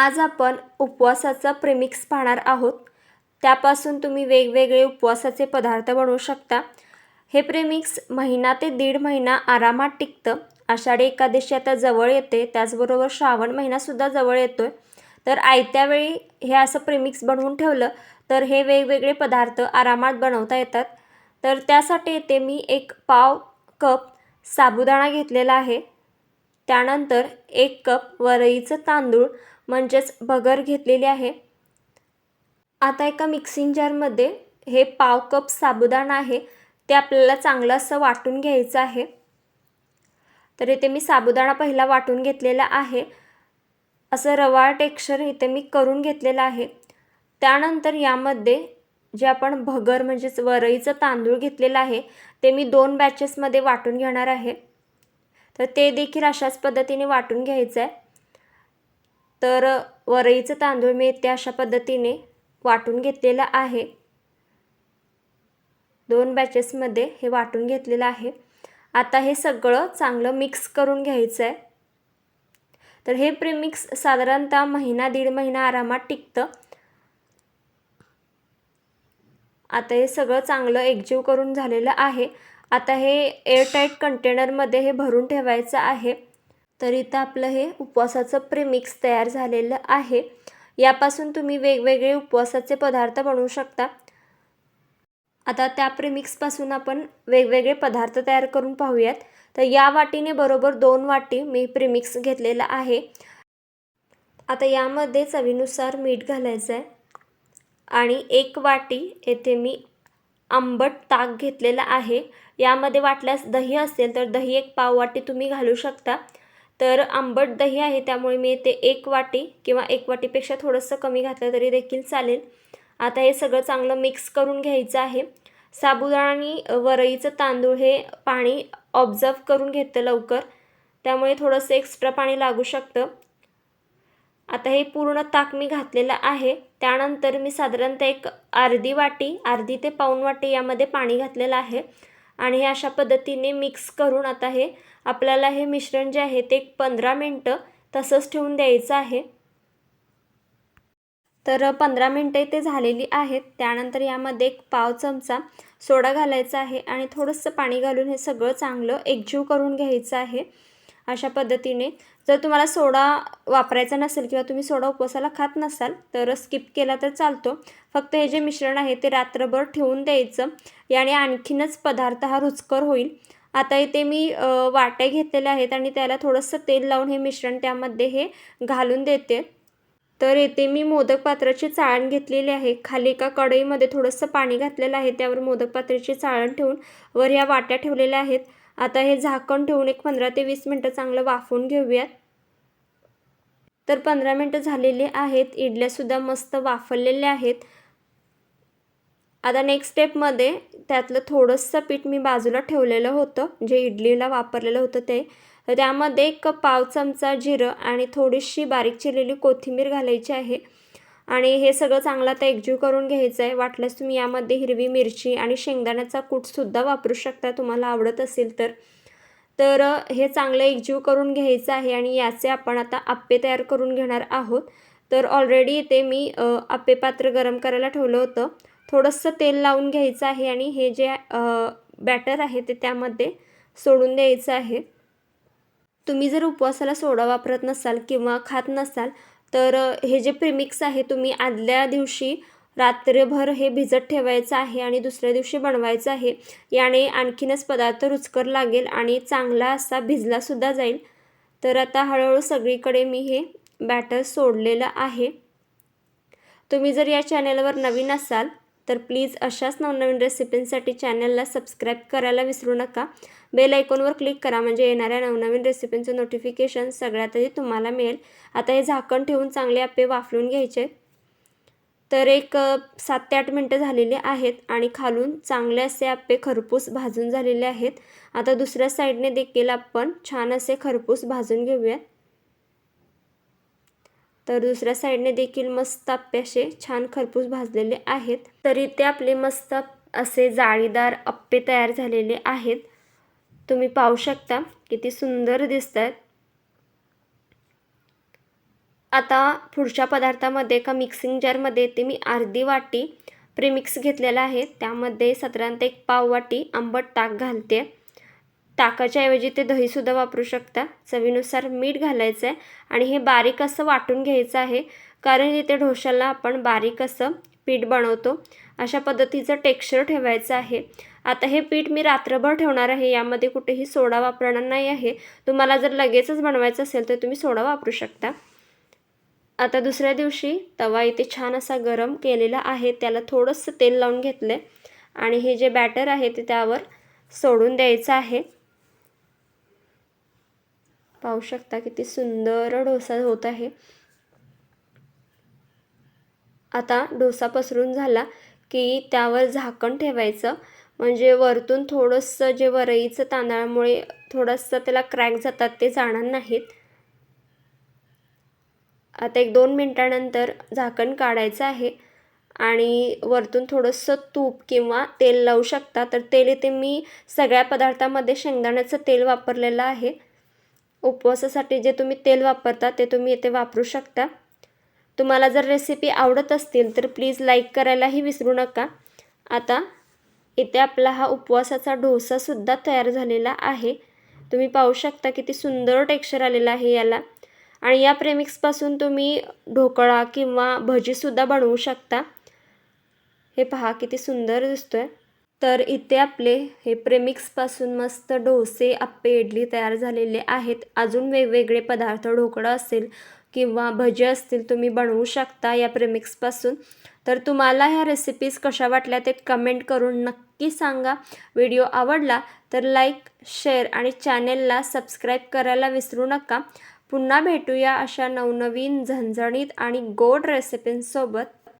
आज आपण उपवासाचा प्रेमिक्स पाहणार आहोत. त्यापासून तुम्ही वेगवेगळे उपवासाचे पदार्थ बनवू शकता. हे प्रेमिक्स महिना ते दीड महिना आरामात टिकतं. आषाढी एकादशी आता जवळ येते त्याचबरोबर श्रावण महिनासुद्धा जवळ येतो आहे तर आयत्या वेळी हे असं प्रेमिक्स बनवून ठेवलं तर हे वेगवेगळे पदार्थ आरामात बनवता येतात. तर त्यासाठी येते मी एक पाव कप साबुदाणा घेतलेला आहे. त्यानंतर एक कप वरईचं तांदूळ म्हणजेच भगर घेतलेली आहे. आता एका मिक्सिंग जारमध्ये हे पाव कप साबुदाणा आहे ते आपल्याला चांगलं असं वाटून घ्यायचं आहे. तर इथे मी साबुदाणा पहिला वाटून घेतलेला आहे. असं रवाळ टेक्स्चर इथे मी करून घेतलेलं आहे. त्यानंतर यामध्ये जे आपण भगर म्हणजेच वरईचं तांदूळ घेतलेलं आहे ते मी दोन बॅचेसमध्ये वाटून घेणार आहे. तर ते देखील अशाच पद्धतीने वाटून घ्यायचं आहे तर वरईचं तांदूळ मी ते अशा पद्धतीने वाटून घेतलेलं आहे. दोन बॅचेसमध्ये हे वाटून घेतलेलं आहे. आता हे सगळं चांगलं मिक्स करून घ्यायचं आहे तर हे प्रीमिक्स साधारणतः महिना दीड महिना आरामात टिकतं. आता हे सगळं चांगलं एकजीव करून झालेलं आहे. आता हे एअरटाईट कंटेनरमध्ये हे भरून ठेवायचं आहे. तर इथं आपलं हे उपवासाचं प्रेमिक्स तयार झालेलं आहे. यापासून तुम्ही वेगवेगळे उपवासाचे पदार्थ बनवू शकता. आता त्या प्रेमिक्सपासून आपण वेगवेगळे पदार्थ तयार करून पाहूयात. तर या वाटीने बरोबर दोन वाटी मी प्रेमिक्स घेतलेला आहे. आता यामध्ये चवीनुसार मीठ घालायचं आहे. आणि एक वाटी येथे मी आंबट ताक घेतलेला आहे. यामध्ये वाटल्यास दही असेल तर दही एक पाव वाटी तुम्ही घालू शकता. तर आंबट दही आहे त्यामुळे मी ते एक वाटी किंवा एक वाटीपेक्षा थोडंसं कमी घातलं तरी देखील चालेल. आता हे सगळं चांगलं मिक्स करून घ्यायचं आहे. साबुदाणा आणि वरईचं तांदूळ हे पाणी ऑब्झर्व करून घेतं लवकर. त्यामुळे थोडंसं एक्स्ट्रा पाणी लागू शकतं. आता हे पूर्ण ताक मी घातलेलं आहे. त्यानंतर मी साधारणतः एक अर्धी वाटी अर्धी ते पाऊण वाटी यामध्ये पाणी घातलेलं आहे. आणि हे अशा पद्धतीने मिक्स करून आता हे आपल्याला हे मिश्रण जे आहे ते एक पंधरा मिनटं तसंच ठेवून द्यायचं आहे. तर पंधरा मिनटं ते झालेली आहेत. त्यानंतर यामध्ये एक पाव चमचा सोडा घालायचा आहे आणि थोडंसं पाणी घालून हे सगळं चांगलं एकजीव करून घ्यायचं आहे. अशा पद्धतीने. जर तुम्हाला सोडा वापरायचा नसेल किंवा तुम्ही सोडा उपवासाला खात नसाल तर स्किप केला तर चालतो. फक्त हे जे मिश्रण आहे ते रात्रभर ठेवून द्यायचं. याने आणखीनच पदार्थ हा रुचकर होईल. आता इथे मी वाट्या घेतलेल्या आहेत आणि त्याला थोडंसं तेल लावून हे मिश्रण त्यामध्ये हे घालून देते. तर येथे मी मोदक पात्राची चाळण घेतलेली आहे. खाली एका कढईमध्ये थोडंसं पाणी घातलेलं आहे. त्यावर मोदक पात्राची चाळण ठेवून वर ह्या वाट्या ठेवलेल्या आहेत. आता हे झाकण ठेवून एक पंधरा ते वीस मिनटं चांगलं वाफवून घेऊयात. तर पंधरा मिनटं झालेले आहेत इडल्यासुद्धा मस्त वाफरलेल्या आहेत. आता नेक्स्ट स्टेपमध्ये त्यातलं थोडंसं पीठ मी बाजूला ठेवलेलं होतं जे इडलीला वापरलेलं होतं ते. त्यामध्ये एक पाव चमचा जिरं आणि थोडीशी बारीक चिरलेली कोथिंबीर घालायची आहे. आणि हे सगळं चांगलं आता एकजीव करून घ्यायचं आहे. वाटल्यास तुम्ही यामध्ये हिरवी मिरची आणि शेंगदाण्याचा कूटसुद्धा वापरू शकता तुम्हाला आवडत असेल तर. तर हे चांगलं एकजीव करून घ्यायचं आहे आणि याचे आपण आता आप्पे तयार करून घेणार आहोत. तर ऑलरेडी इथे मी आप्पे पात्र गरम करायला ठेवलं होतं. थोडंसं तेल लावून घ्यायचं आहे आणि हे जे बॅटर आहे ते त्यामध्ये सोडून द्यायचं आहे. तुम्ही जर उपवासाला सोडा वापरत नसाल किंवा खात नसाल तर हे जे प्रिमिक्स आहे तुम्ही आदल्या दिवशी रात्रभर हे भिजत ठेवायचं आहे आणि दुसऱ्या दिवशी बनवायचं आहे. याने आणखीनच पदार्थ रुचकर लागेल आणि चांगला असा भिजलासुद्धा जाईल. तर आता हळूहळू सगळीकडे मी हे बॅटर सोडलेलं आहे. तुम्ही जर या चॅनलवर नवीन असाल तर प्लीज अशाच नवनवीन रेसिपींसाठी चॅनलला सबस्क्राईब करायला विसरू नका. बेल आयकॉनवर क्लिक करा म्हणजे येणाऱ्या नवनवीन रेसिपींचं नोटिफिकेशन सगळ्यात आधी तुम्हाला मिळेल. आता हे झाकण ठेवून चांगले आप्पे वाफलून घ्यायचे. तर एक सात ते आठ मिनटं झालेले आहेत आणि खालून चांगले असे आप्पे खरपूस भाजून झालेले आहेत. आता दुसऱ्या साईडने देखील आपण छान असे खरपूस भाजून घेऊयात. तर दुसऱ्या साईडने देखील मस्त आप्पे छान खरपूस भाजलेले आहेत. तरी ते आपले मस्त असे जाळीदार अप्पे तयार झालेले आहेत. तुम्ही पाहू शकता किती सुंदर दिसत आहेत आता पुढच्या पदार्थामध्ये एका मिक्सिंग जारमध्ये ते मी अर्धी वाटी प्रीमिक्स घेतलेला आहे. त्यामध्ये साधारणतः एक पाव वाटी आंबट ताक घालते. ताकाच्या ऐवजी ते दहीसुद्धा वापरू शकता. चवीनुसार मीठ घालायचं आहे आणि हे बारीक असं वाटून घ्यायचं आहे. कारण इथे ढोशाला आपण बारीक असं पीठ बनवतो. अशा पद्धतीचं टेक्स्चर ठेवायचं आहे. आता हे पीठ मी रात्रभर ठेवणार आहे. यामध्ये कुठेही सोडा वापरणार नाही आहे. तुम्हाला जर लगेचच बनवायचं असेल तर तुम्ही सोडा वापरू शकता. आता दुसऱ्या दिवशी तवा इथे छान असा गरम केलेला आहे. त्याला थोडंसं तेल लावून घेतलं आणि हे जे बॅटर आहे ते त्यावर सोडून द्यायचं आहे. पाहू शकता किती सुंदर डोसा होत आहे. आता डोसा पसरून झाला की त्यावर झाकण ठेवायचं. म्हणजे वरतून थोडंसं जे वरईचं तांदळामुळे थोडंसं त्याला क्रॅक जातात ते जाणार नाहीत. आता एक दोन मिनटानंतर झाकण काढायचं आहे. आणि वरतून थोडंसं तूप किंवा तेल लावू शकता. तर तेल इथे मी सगळ्या पदार्थामध्ये शेंगदाण्याचं तेल वापरलेलं आहे. उपवासासाठी जे तुम्ही तेल वापरता ते तुम्ही इथे वापरू शकता. तुम्हाला जर रेसिपी आवडत असतील तर प्लीज लाईक करायलाही विसरू नका. आता इथे आपला हा उपवासाचा डोसासुद्धा तयार झालेला आहे. तुम्ही पाहू शकता किती सुंदर टेक्स्चर आलेला आहे याला. आणि या प्रेमिक्सपासून तुम्ही ढोकळा किंवा भजीसुद्धा बनवू शकता. हे पहा किती सुंदर दिसतोय. तर इथे आपले हे प्रेमिक्सपासून मस्त डोसे आप्पे इडली तयार झालेले आहेत. अजून वेगवेगळे पदार्थ ढोकळा असेल किंवा भजी असतील तुम्ही बनवू शकता या प्रेमिक्सपासून तर तुम्हाला ह्या रेसिपीज कशा वाटल्या ते कमेंट करून नक्की सांगा. व्हिडिओ आवडला तर लाईक शेअर आणि चॅनेलला सबस्क्राईब करायला विसरू नका. पुन्हा भेटूया अशा नवनवीन झणझणीत आणि गोड रेसिपींसोबत